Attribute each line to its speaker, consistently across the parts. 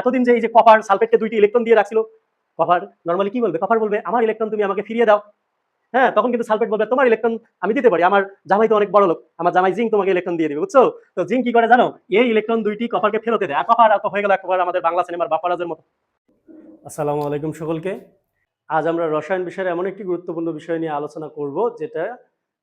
Speaker 1: এতদিন যে এই যে কপার সালফেটকে দুইটি ইলেকট্রন দিয়ে রাখছিল কপার নর্মালি কি বলবে? কপার বলবে, আমার ইলেকট্রন তুমি আমাকে ফিরিয়ে দাও। হ্যাঁ তখন কিন্তু সালফেট বলবে, তোমার ইলেকট্রন আমি দিতে পারি। আমার জামাই তো অনেক বড় লোক। আমার জামাই জিঙ্ক তোমাকে ইলেকট্রন দিয়ে দিবে, বুঝছ? তো জিঙ্ক কি করে জানো? এই ইলেকট্রন দুইটি কপারকে ফেরতে দেয়। আর কপার আর হয়ে গেল একবার আমাদের বাংলা সিনেমার বাপারাজের মতো। আসসালামু আলাইকুম সকলকে। আজ আমরা রসায়ন বিষয়ের এমন একটি গুরুত্বপূর্ণ বিষয় নিয়ে আলোচনা করব, যেটা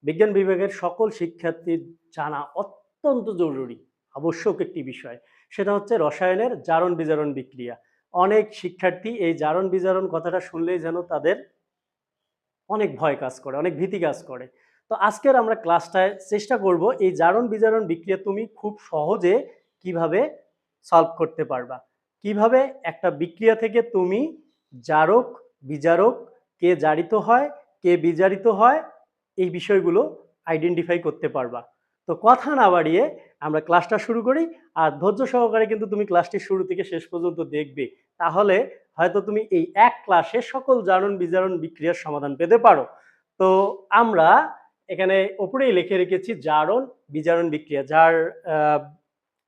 Speaker 1: বিজ্ঞান বিভাগের সকল শিক্ষার্থীর জানা অত্যন্ত জরুরি। আবশ্যক একটি বিষয়। সেটা হচ্ছে রসায়নের জারণ বিজারণ বিক্রিয়া। অনেক শিক্ষার্থী এই জারণ বিজারণ কথাটা শুনলেই যেন তাদের অনেক ভয় কাজ করে, অনেক ভীতি কাজ করে। তো আজকের আমরা ক্লাসটায় চেষ্টা করব এই জারণ বিজারণ বিক্রিয়া তুমি খুব সহজে কীভাবে সলভ করতে পারবা। কীভাবে একটা বিক্রিয়া থেকে তুমি জারক, বিজারক, কে জারিত হয়, কে বিজারিত হয়, এই বিষয়গুলো আইডেন্টিফাই করতে পারবা। তো কথা না বাড়িয়ে আমরা ক্লাসটা শুরু করি আর ধৈর্য সহকারে কিন্তু তুমি ক্লাসটি শুরু থেকে শেষ পর্যন্ত দেখবে। তাহলে হয়তো তুমি এই এক ক্লাসে সকল জারণ বিজারণ বিক্রিয়ার সমাধান পেতে পারো। তো আমরা এখানে ওপরেই লিখে রেখেছি জারণ বিজারণ বিক্রিয়া, যার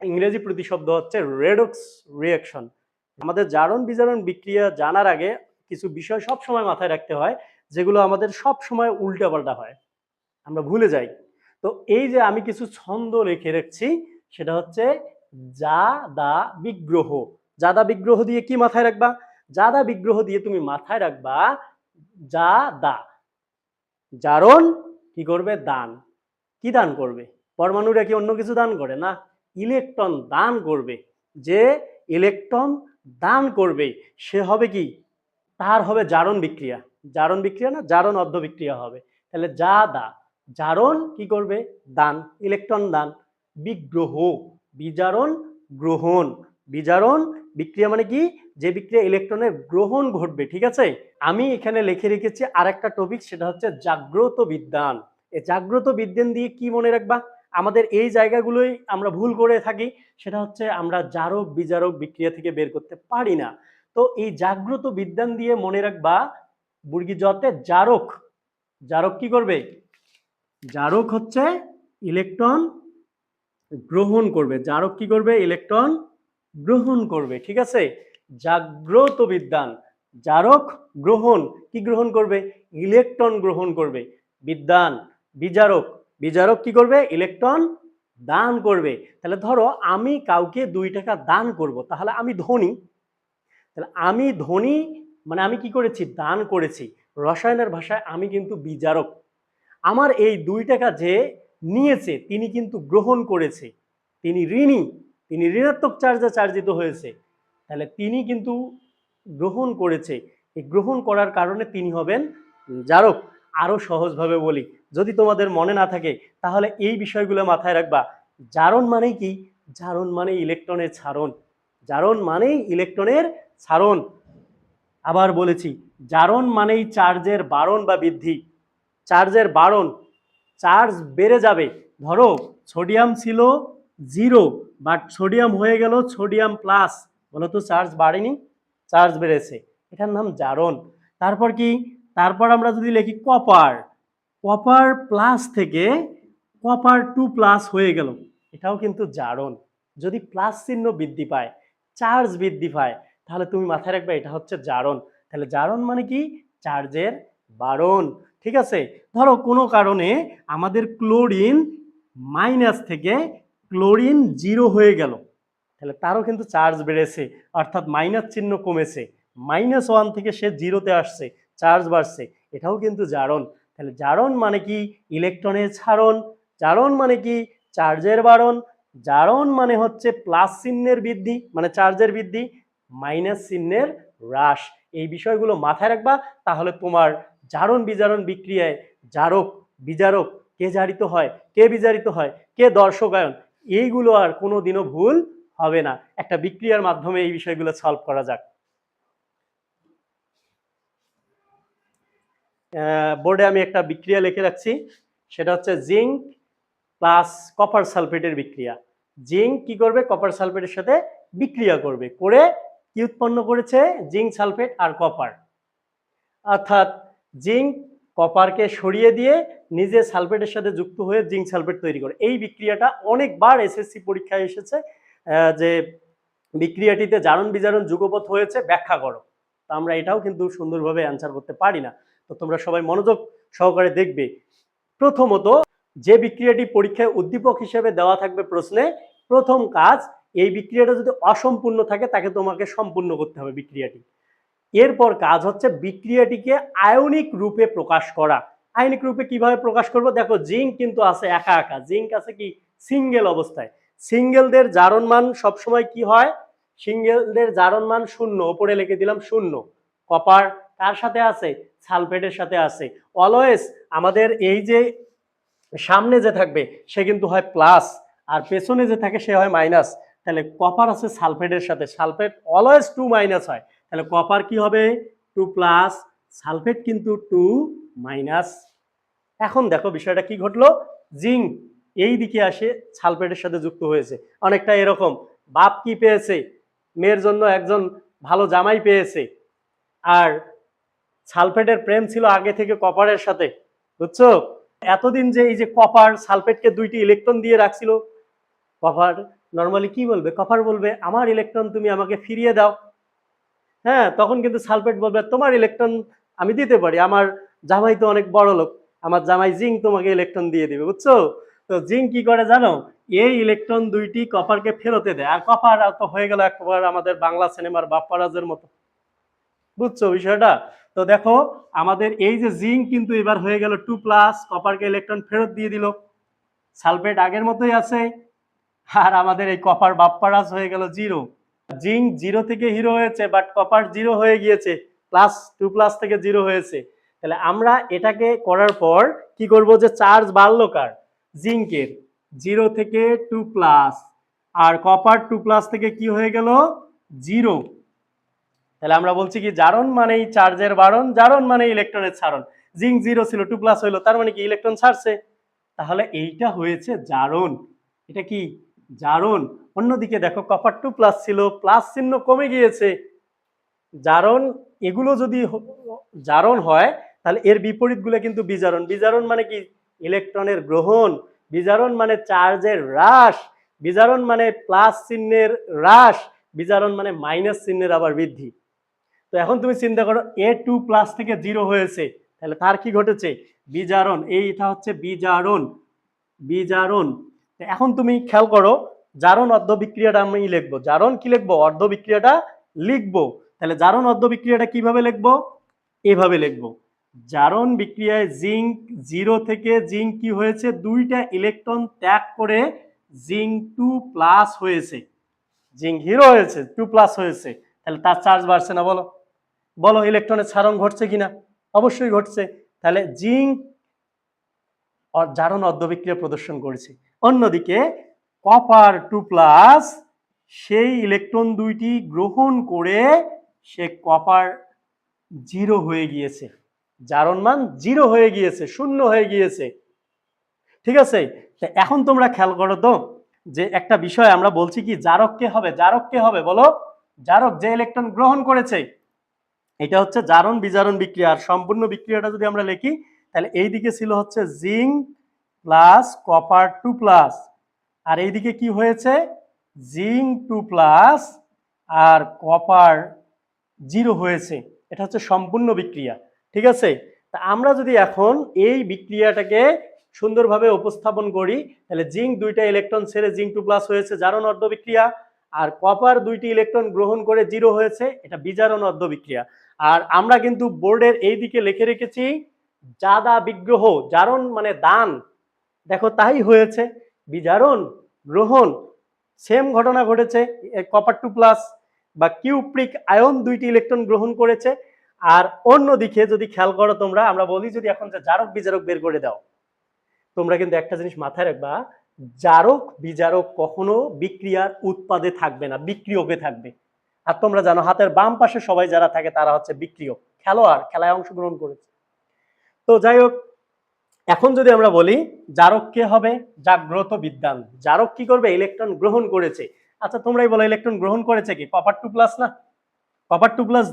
Speaker 1: ইংরেজি প্রতিশব্দ হচ্ছে রেডক্স রিয়াকশন আমাদের জারণ বিজারণ বিক্রিয়া জানার আগে কিছু বিষয় সব সময় মাথায় রাখতে হয়, যেগুলো আমাদের সব সময় উল্টাপাল্টা হয়। আমরা ভুলে যাই। তো এই যে আমি কিছু ছন্দ রেখে রাখছি, সেটা হচ্ছে যা, দা, বিগ্রহ। জাদা বিগ্রহ দিয়ে কি মাথায় রাখবা? জাদা বিগ্রহ দিয়ে তুমি মাথায় রাখবা যা, দা। জারণ কি করবে? দান। কি দান করবে? পরমাণুরা কি অন্য কিছু দান করে না? ইলেকট্রন দান করবে। যে ইলেকট্রন দান করবে, সে হবে কি? তার হবে জারণ বিক্রিয়া। জারণ বিক্রিয়া না? জারণ অর্ধ বিক্রিয়া হবে। তাহলে যা, দা। জারণ কি করবে? দান, ইলেকট্রন দান। বিগ্রহ, বিজারণ, গ্রহণ। বিজারণ, বিক্রিয়া মানে কি? যে বিক্রিয়া ইলেকট্রনের গ্রহণ ঘটবে, ঠিক আছে? আমি এখানে লিখে রেখেছি আরেকটা টপিক সেটা হচ্ছে জাগ্রত বিদ্যান। এই জাগ্রত বিদ্যান দিয়ে কি মনে রাখবা? আমাদের এই জায়গাগুলোই আমরা ভুল করে থাকি, সেটা হচ্ছে আমরা জারক, বিজারক বিক্রিয়া থেকে বের করতে পারি না। তো এই জাগ্রত বিদ্যান দিয়ে মনে রাখবা বুর্গি জতে জারক জারক কি করবে? জারক হচ্ছে ইলেকট্রন গ্রহণ করবে। জারক কি করবে? ইলেকট্রন গ্রহণ করবে, ঠিক আছে? জাগ্রত বিদ্যান জারক গ্রহণ কি গ্রহণ করবে? ইলেকট্রন গ্রহণ করবে। বিদ্যান, বিজারক বিজারক কি করবে? ইলেকট্রন দান করবে। তাহলে ধরো আমি কাউকে দুই টাকা দান করব, তাহলে আমি ধনী। তাহলে আমি ধনী মানে আমি কি করেছি? দান করেছি। রসায়নের ভাষায় আমি কিন্তু বিজারক। আমার এই দুই টাকা যে নিয়েছে, তিনি কিন্তু গ্রহণ করেছে। তিনি ঋণী, তিনি ঋণাত্মক চার্জে চার্জিত হয়েছে। তাহলে তিনি কিন্তু গ্রহণ করেছে। এই গ্রহণ করার কারণে তিনি হবেন জারক আরও সহজভাবে বলি, যদি তোমাদের মনে না থাকে, তাহলে এই বিষয়গুলো মাথায় রাখবা। জারণ মানে কি? জারণ মানে ইলেকট্রনের ছাড়ন। জারণ মানেই ইলেকট্রনের ছাড়ন। আবার বলেছি, জারণ মানেই চার্জের বারণ বা বৃদ্ধি। চার্জের বাড়ন, চার্জ বেড়ে যাবে। ধরো, সোডিয়াম ছিল জিরো, বাট সোডিয়াম হয়ে গেল সোডিয়াম প্লাস। বলো তো চার্জ বাড়েনি, চার্জ বেড়েছে। এটার নাম জারণ। তারপর কি? তারপর আমরা যদি লিখি কপার কপার প্লাস থেকে কপার টু প্লাস হয়ে গেল। এটাও কিন্তু জারণ। যদি প্লাস চিহ্ন বৃদ্ধি পায়, চার্জ বৃদ্ধি পায়, তাহলে তুমি মাথায় রাখবে এটা হচ্ছে জারণ। তাহলে জারণ মানে কি? চার্জের বারণ, ঠিক আছে? ধরো কোনো কারণে আমাদের ক্লোরিন মাইনাস থেকে ক্লোরিন জিরো হয়ে গেল। তাহলে তারও কিন্তু চার্জ বেড়েছে, অর্থাৎ মাইনাস চিহ্ন কমেছে। মাইনাস ওয়ান থেকে সে জিরোতে আসছে, চার্জ বাড়ছে। এটাও কিন্তু জারণ। তাহলে জারণ মানে কি? ইলেকট্রনের ছাড়ন। জারণ মানে কি? চার্জের বাড়ন। জারণ মানে হচ্ছে প্লাস চিহ্নের বৃদ্ধি মানে চার্জের বৃদ্ধি, মাইনাস চিহ্নের হ্রাস। এই বিষয়গুলো মাথায় রাখবা, তাহলে তোমার জারণ বিজারণ বিক্রিয়ায় জারক, বিজারক, কে জারিত হয়, কে বিজারিত হয়, কে দর্শকায়ন, এইগুলো আর কোনো দিনও ভুল হবে না। একটা বিক্রিয়ার মাধ্যমে এই বিষয়গুলো সলভ করা যাক। বোর্ডে আমি একটা বিক্রিয়া লিখে রাখছি। সেটা হচ্ছে জিঙ্ক প্লাস কপার সালফেটের বিক্রিয়া। জিঙ্ক কি করবে? কপার সালফেটের সাথে বিক্রিয়া করবে। করে কি উৎপন্ন করেছে? জিঙ্ক সালফেট আর কপার অর্থাৎ জিঙ্ক কপারকে সরিয়ে দিয়ে নিজে সালফেটের সাথে যুক্ত হয়ে জিঙ্ক সালফেট তৈরি করে। এই বিক্রিয়াটা অনেকবার এসএসসি পরীক্ষায় এসেছে যে বিক্রিয়াটিতে জারণ বিজারণ যুগপথ হয়েছে, ব্যাখ্যা করো। তো আমরা এটাও কিন্তু সুন্দরভাবে অ্যান্সার করতে পারি না। তো তোমরা সবাই মনোযোগ সহকারে দেখবে। প্রথমত, যে বিক্রিয়াটি পরীক্ষায় উদ্দীপক হিসেবে দেওয়া থাকবে প্রশ্নে, প্রথম কাজ, এই বিক্রিয়াটা যদি অসম্পূর্ণ থাকে, তাকে তোমাকে সম্পূর্ণ করতে হবে বিক্রিয়াটি। এরপর কাজ হচ্ছে বিক্রিয়াটিকে আয়নিক রূপে প্রকাশ করা। আয়নিক রূপে কীভাবে প্রকাশ করব? দেখো, জিঙ্ক কিন্তু আছে একা একা। জিঙ্ক আছে কি? সিঙ্গেল অবস্থায়। সিঙ্গেলদের জারণ মান সবসময় কি হয়? সিঙ্গেলদের জারণ মান শূন্য। ওপরে লিখে দিলাম শূন্য। কপার কার সাথে আছে? সালফেটের সাথে আছে। অলওয়েজ আমাদের এই যে সামনে যে থাকবে, সে কিন্তু হয় প্লাস। আর পেছনে যে থাকে, সে হয় মাইনাস। তাহলে কপার আছে সালফেটের সাথে। সালফেট অলওয়েজ টু মাইনাস হয়। তাহলে কপার কি হবে? টু প্লাস সালফেট কিন্তু টু মাইনাস এখন দেখো বিষয়টা কি ঘটলো? জিঙ্ক এই দিকে আসে সালফেটের সাথে যুক্ত হয়েছে। অনেকটা এরকম। বাপ কি পেয়েছে? মেয়ের জন্য একজন ভালো জামাই পেয়েছে। আর সালফেটের প্রেম ছিল আগে থেকে কপারের সাথে। বুঝছ? এতদিন যে এই যে কপার সালফেটকে দুইটি ইলেকট্রন দিয়ে রাখছিল। কপার নর্মালি কি বলবে? কপার বলবে, আমার ইলেকট্রন তুমি আমাকে ফিরিয়ে দাও। হ্যাঁ তখন কিন্তু সালফেট বলবে, তোমার ইলেকট্রন আমি দিতে পারি। আমার জামাই তো অনেক বড় লোক। আমার জামাই জিঙ্ক তোমাকে ইলেকট্রন দিয়ে দিবে, বুঝছ? তো জিঙ্ক কি করে জানো? এই ইলেকট্রন দুইটি কপারকে ফেরতে দেয়। আর কপার তো হয়ে গেল একবার আমাদের বাংলা সিনেমার বাপ্পারাজের মতো। বুঝছ বিষয়টা? তো দেখো, আমাদের এই যে জিঙ্ক কিন্তু এবার হয়ে গেল টু প্লাস কপারকে ইলেকট্রন ফেরত দিয়ে দিল। সালফেট আগের মতোই আছে। আর আমাদের এই কপার বাপ্পারাজ হয়ে গেল জিরো জিঙ্ক জিরো থেকে হিরো হয়েছে বাট কপার জিরো হয়ে গিয়েছে প্লাস টু প্লাস থেকে জিরো হয়েছে। তাহলে আমরা এটাকে করার পর কি করব যে চার্জ বাড়লো কার? জিঙ্কের জিরো থেকে টু প্লাস আর কপার টু প্লাস থেকে কি হয়ে গেল? জিরো। তাহলে আমরা বলছি কি, জারণ মানেই চার্জের বারণ জারণ মানে ইলেকট্রনের ছাড়ন। জিঙ্ক জিরো ছিল টু প্লাস হইল, তার মানে কি ইলেকট্রন ছাড়ছে? তাহলে এইটা হয়েছে জারণ। এটা কি? জারণ। অন্যদিকে দেখো কপার টু প্লাস ছিল প্লাস চিহ্ন কমে গিয়েছে। জারণ, এগুলো যদি জারণ হয়, তাহলে এর বিপরীতগুলো কিন্তু বিজারণ। বিজারণ মানে কি? ইলেকট্রনের গ্রহণ। বিজারণ মানে চার্জের হ্রাস। বিজারণ মানে প্লাস চিহ্নের হ্রাস। বিজারণ মানে মাইনাস চিহ্নের আবার বৃদ্ধি। তো এখন তুমি চিন্তা করো, এ টু প্লাস থেকে জিরো হয়েছে। তাহলে তার কি ঘটেছে? বিজারণ। এইটা হচ্ছে বিজারণ। বিজারণ। এখন তুমি খেয়াল করো জারণ অর্ধ বিক্রিয়াটা আমি লিখব। জারণ কি লিখব? অর্ধ বিক্রিয়াটা লিখব। তাহলে জারণ অর্ধ বিক্রিয়াটা কীভাবে লিখব? এভাবে লিখব। জারণ বিক্রিয়ায় জিঙ্ক জিরো থেকে জিঙ্ক কি হয়েছে? দুইটা ইলেকট্রন ত্যাগ করে জিঙ্ক টু প্লাস হয়েছে। জিঙ্ক হিরো হয়েছে, টু প্লাস হয়েছে। তাহলে তার চার্জ বাড়ছে না বলো। বলো ইলেকট্রনের ছাড়ন ঘটছে কিনা? অবশ্যই ঘটছে। তাহলে জিঙ্ক জারণ অর্ধবিক্রিয়া প্রদর্শন করেছে। অন্যদিকে কপার টু প্লাস সেই ইলেকট্রন দুইটি গ্রহণ করে সে কপার জিরো হয়ে গিয়েছে। জারণ মান জিরো হয়ে গিয়েছে, শূন্য হয়ে গিয়েছে। ঠিক আছে? এখন তোমরা খেয়াল করো তো, যে একটা বিষয় আমরা বলছি কি, জারক কে হবে, জারক কে হবে বলো? জারক যে ইলেকট্রন গ্রহণ করেছে, এটা হচ্ছে জারণ বিজারণ বিক্রিয়া। আর সম্পূর্ণ বিক্রিয়াটা যদি আমরা লিখি, তাহলে এই দিকে ছিল হচ্ছে zinc plus copper two plus আর এইদিকে কি হয়েছে? জিঙ্ক টু প্লাস আর কপার জিরো হয়েছে। এটা হচ্ছে সম্পূর্ণ বিক্রিয়া, ঠিক আছে? তা আমরা যদি এখন এই বিক্রিয়াটাকে সুন্দরভাবে উপস্থাপন করি, তাহলে জিঙ্ক দুইটা ইলেকট্রন ছেড়ে জিঙ্ক টু প্লাস হয়েছে, জারণ অর্ধ বিক্রিয়া, আর কপার দুইটি ইলেকট্রন গ্রহণ করে জিরো হয়েছে, এটা বিজারণ অর্ধ বিক্রিয়া। আর আমরা কিন্তু বোর্ডের এই দিকে লিখে রেখেছি জাদা বিগ্রহ, জারণ মানে দান। দেখো তাই হয়েছে। বিজারণ, গ্রহণ, সেম ঘটনা ঘটেছে কপার টু প্লাস বা কিউপ্রিক আয়ন দুইটি ইলেকট্রন গ্রহণ করেছে। আর অন্যদিকে যদি খেয়াল করো তোমরা, আমরা বলি যদি এখন যে জারক বিজারক বের করে দাও, তোমরা কিন্তু একটা জিনিস মাথায় রাখবা, জারক বিজারক কখনো বিক্রিয়ার উৎপাদে থাকবে না, বিক্রিয়কে থাকবে। আর তোমরা জানো, হাতের বাম পাশে সবাই যারা থাকে, তারা হচ্ছে বিক্রিয়ক, খেলোয়াড়, খেলায় অংশগ্রহণ করেছে। তো যাই হোক এখন যদি আমরা বলি, জারক কে হবে? জাগ্রত বিদ্যান। জারক কি করবে? ইলেকট্রন গ্রহণ করেছে। আচ্ছা তোমরাই বলো, ইলেকট্রন গ্রহণ করেছে কি? কপার টু প্লাস না? Copper two plus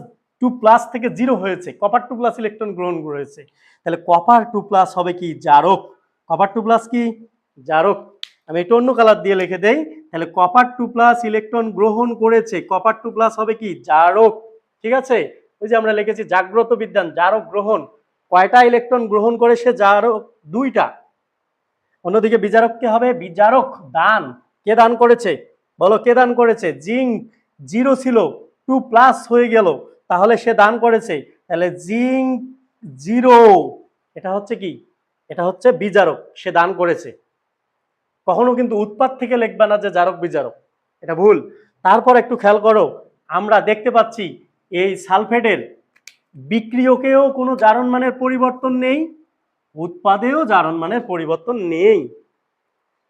Speaker 1: two plus থেকে জিরো হয়েছে। কপার টু প্লাস ইলেকট্রন গ্রহণ করেছে। তাহলে কপার টু প্লাস হবে কি? জারক। কপার টু প্লাস কি? জারক। আমি একটু অন্য কালার দিয়ে লিখে দেই। তাহলে কপার টু প্লাস ইলেকট্রন গ্রহণ করেছে। কপার টু প্লাস হবে কি? জারক। ঠিক আছে? ওই যে আমরা লিখেছি জাগ্রত বিদ্যান, জারক গ্রহণ। কয়টা ইলেকট্রন গ্রহণ করে সে জারক? দুইটা। অন্যদিকে বিজারক কে হবে? বিজারক দান। কে দান করেছে? বলো, কে দান করেছে? জিঙ্ক। জিরো ছিল, টু প্লাস হয়ে গেল। তাহলে সে দান করেছে। তাহলে জিঙ্ক জিরো। এটা হচ্ছে কি? এটা হচ্ছে বিজারক সে দান করেছে। কখনো কিন্তু উৎপাদ থেকে লিখবে না যে জারক বিজারক এটা ভুল। তারপর একটু খেয়াল করো। আমরা দেখতে পাচ্ছি এই সালফেটের বিক্রিয়কেও কোনো জারণ মানের পরিবর্তন নেই, উৎপাদেও জারণ মানের পরিবর্তন নেই।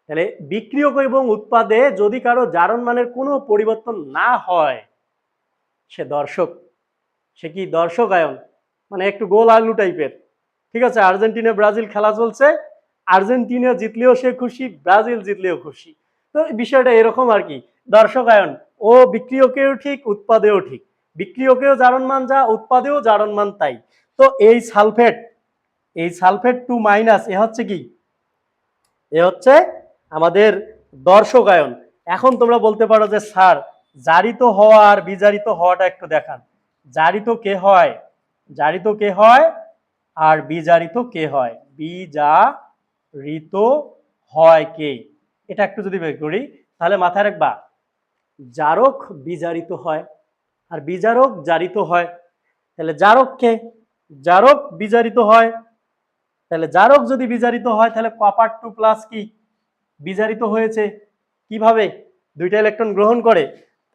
Speaker 1: তাহলে বিক্রিয়ক এবং উৎপাদে যদি কারও জারণ মানের কোনো পরিবর্তন না হয়, সে দর্শক, সে কি দর্শক আয়ন মানে একটু গোল আলু টাইপের। ঠিক আছে, আর্জেন্টিনা, ব্রাজিল খেলা চলছে, আর্জেন্টিনা জিতলেও সে খুশি, ব্রাজিল জিতলেও খুশি। তো বিষয়টা এরকম আর কি। দর্শকায়ন, ও বিক্রিয়কেও ঠিক, উৎপাদেও ঠিক। বিক্রিয়কেও জারণ মান যা, উৎপাদেও জারণ মান তাই। তো এই সালফেট এই সালফেট টু মাইনাস, এ হচ্ছে কি? এ হচ্ছে আমাদের দর্শকায়ন। এখন তোমরা বলতে পারো যে, স্যার, জারিত হওয়া আর বিজারিত হওয়াটা একটু দেখান। জারিত কে হয়? জারিত কে হয়? আর বিজারিত কে হয়? বিজারিত হয় কে? এটা একটু যদি বের করি, তাহলে মাথায় রাখবা, জারক বিজারিত হয়। আর বিজারক জারিত হয়। তাহলে জারককে জারক বিজারিত হয়। তাহলে জারক যদি বিজারিত হয়, তাহলে কপার টু প্লাস কি? বিজারিত হয়েছে। কীভাবে? দুইটা ইলেকট্রন গ্রহণ করে।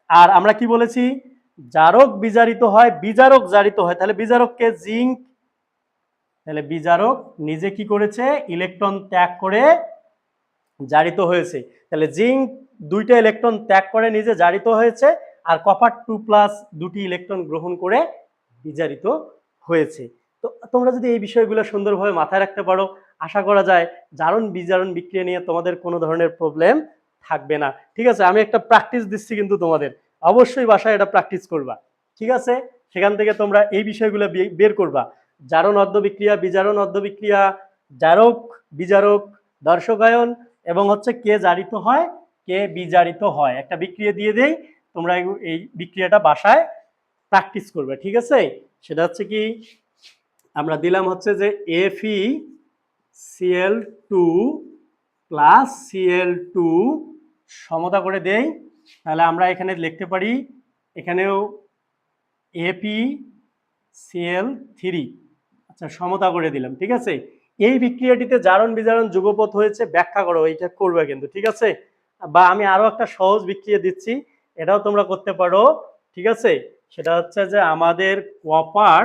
Speaker 1: আর আমরা কি বলেছি? জারক বিজারিত হয়, বিজারক জারিত হয়। তাহলে বিজারককে জিঙ্ক তাহলে বিজারক নিজে কি করেছে? ইলেকট্রন ত্যাগ করে জারিত হয়েছে। তাহলে জিঙ্ক দুইটা ইলেকট্রন ত্যাগ করে নিজে জারিত হয়েছে। আর কপার টু প্লাস দুটি ইলেকট্রন গ্রহণ করে বিজারিত হয়েছে। তো তোমরা যদি এই বিষয়গুলো সুন্দরভাবে মাথায় রাখতে পারো, আশা করা যায় জারণ বিজারণ বিক্রিয়া নিয়ে তোমাদের কোনো ধরনের প্রবলেম থাকবে না। ঠিক আছে, আমি একটা প্র্যাকটিস দিচ্ছি কিন্তু তোমাদের। অবশ্যই বাসায় এটা প্র্যাকটিস করবা। ঠিক আছে? সেখান থেকে তোমরা এই বিষয়গুলো বের করবা। জারণ অর্ধ বিক্রিয়া, বিজারণ অর্ধ বিক্রিয়া, জারক, বিজারক, দর্শকায়ন এবং হচ্ছে কে জারিত হয়, কে বিজারিত হয়। একটা বিক্রিয়া দিয়ে দেই তোমরা এই- বিক্রিয়াটা বাসায় প্র্যাকটিস করবে, ঠিক আছে? সেটা হচ্ছে কি, আমরা দিলাম হচ্ছে যে এফি C L two plus C L two সমতা করে দেই। তাহলে আমরা এখানে লিখতে পারি, এখানেও এপি সিএল থ্রি আচ্ছা সমতা করে দিলাম, ঠিক আছে? এই বিক্রিয়াটিতে জারণ বিজারণ যুগপথ হয়েছে, ব্যাখ্যা করো, এইটা করবে কিন্তু, ঠিক আছে? বা আমি আরও একটা সহজ বিক্রিয়া দিচ্ছি। এটাও তোমরা করতে পারো, ঠিক আছে? সেটা হচ্ছে যে আমাদের কপার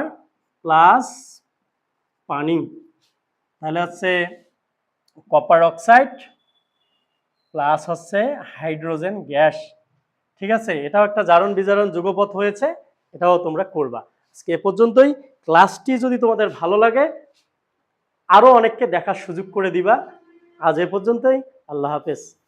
Speaker 1: প্লাস পানি। তাহলে হচ্ছে কপার অক্সাইড প্লাস হচ্ছে হাইড্রোজেন গ্যাস ঠিক আছে? এটাও একটা জারণ বিজারণ যুগপথ হয়েছে, এটাও তোমরা করবা। আজকে এ পর্যন্তই। ক্লাসটি যদি তোমাদের ভালো লাগে আরও অনেককে দেখার সুযোগ করে দিবা। আজ এ পর্যন্তই। আল্লাহ হাফেজ।